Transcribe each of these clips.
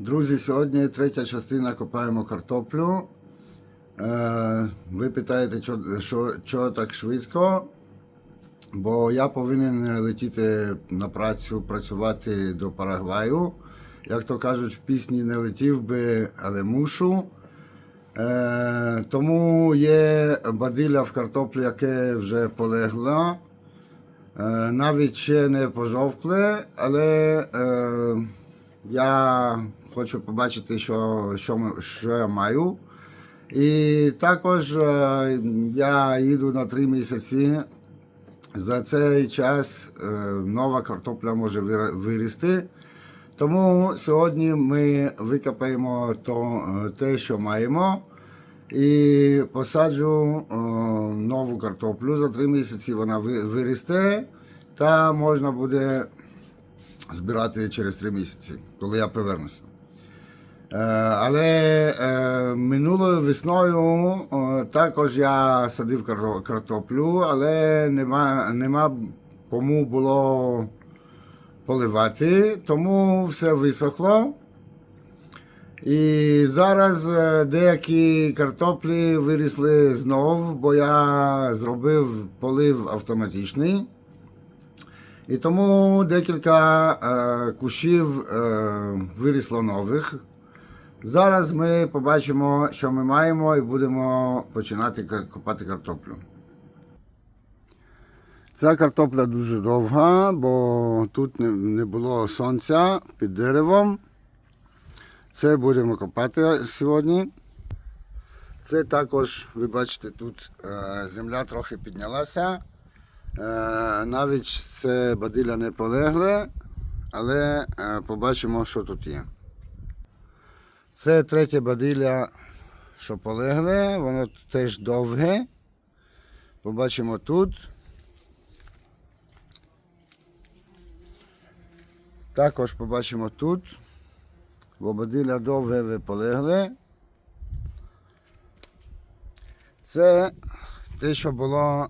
Друзі, сьогодні третя частина копаємо картоплю. Е, ви питаєте, що, так швидко? Бо я повинен летіти на працю, працювати до Парагваю. Як то кажуть, в пісні не летів би, але мушу. Е, тому є бадилля в картоплі, яке вже полегло. Е, навіть ще не пожовкле, але е, я хочу побачити, що, що, що я маю. І також е, я їду на три місяці. За цей час е, нова картопля може вирости. Тому сьогодні ми викопаємо то, е, те, що маємо, і посаджу нову картоплю. За три місяці вона ви- виросте, та можна буде збирати через три місяці, коли я повернуся. Е, Але е, минулою весною також я садив картоплю, але нема, нема кому було поливати, тому все висохло. І зараз е, деякі картоплі вирісли знов, бо я зробив полив автоматичний. І тому декілька кущів вирісло нових. Зараз ми побачимо, що ми маємо, і будемо починати копати картоплю. Ця картопля дуже довга, бо тут не, було сонця під деревом. Це будемо копати сьогодні. Це також, ви бачите, тут е, земля трохи піднялася. Е, навіть це бадилля не полегле, але е, побачимо, що тут є. Це третє бадилля, що полегле, воно теж довге. Побачимо тут. Також побачимо тут. Бо бадилля довге ви полегле. Це те, що було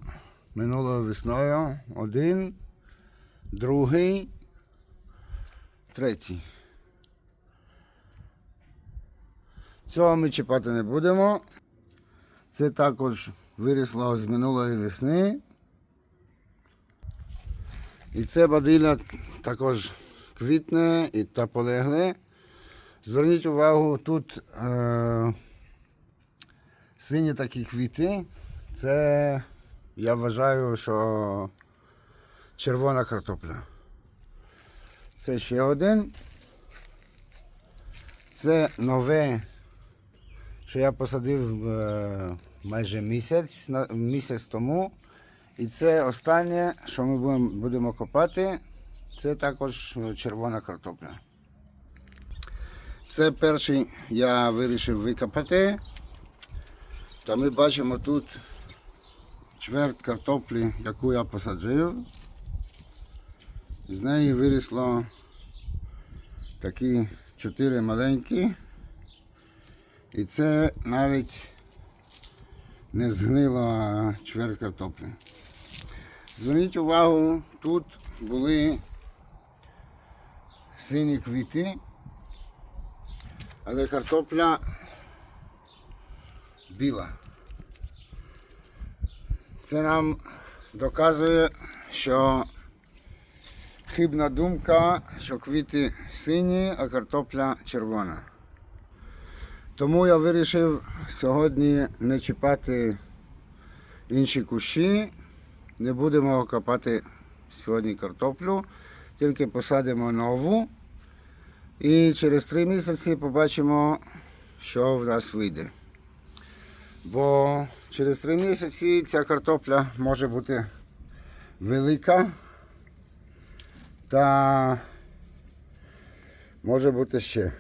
минулою весною. Один, другий, третій. Цього ми чіпати не будемо. Це також вирісло з минулої весни. І це бадилля також квітне і та полегле. Зверніть увагу, тут е, сині такі квіти. Це я вважаю, що червона картопля. Це ще один. Це нове, що я посадив е, майже місяць, місяць тому. І це останнє, що ми будемо, будемо копати, це також червона картопля. Це перший я вирішив викопати. Та ми бачимо тут чверть картоплі, яку я посаджив. З неї вирісло такі чотири маленькі. І це навіть не згнило а чверть картоплі. Зверніть увагу, тут були сині квіти. Але картопля біла. Це нам доказує, що хибна думка, що квіти сині, а картопля червона. Тому я вирішив сьогодні не чіпати інші кущі, не будемо копати сьогодні картоплю, тільки посадимо нову. І через три місяці побачимо, що в нас вийде. Бо через три місяці ця картопля може бути велика та може бути ще.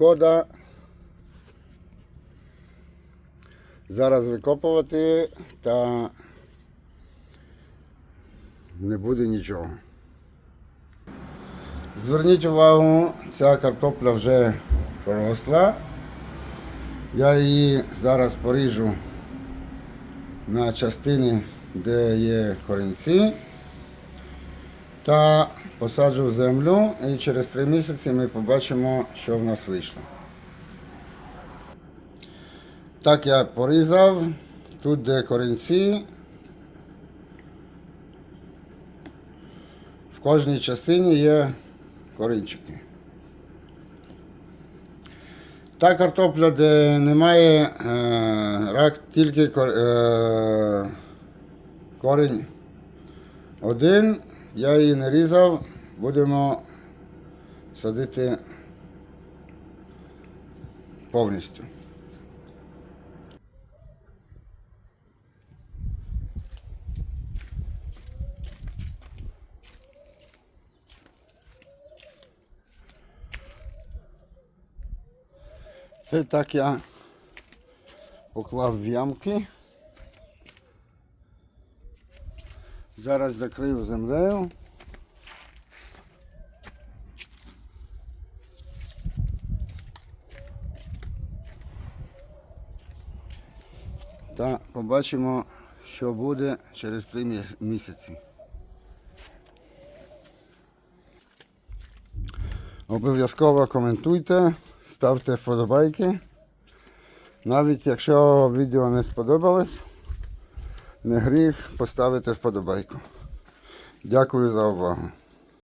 Шкода зараз викопувати та не буде нічого. Зверніть увагу, ця картопля вже поросла. Я її зараз поріжу на частини, де є корінці. Та посаджу в землю і через три місяці ми побачимо, що в нас вийшло. Так я порізав, тут де корінці. В кожній частині є корінчики. Та картопля, де немає е, рак, тільки е, корінь один, я її не різав, будемо садити повністю. Це так я поклав в ямки. Зараз закрию землею. Та побачимо, що буде через три місяці. Обов'язково коментуйте, ставте вподобайки. Навіть якщо відео не сподобалось, не гріх поставити вподобайку. Дякую за увагу.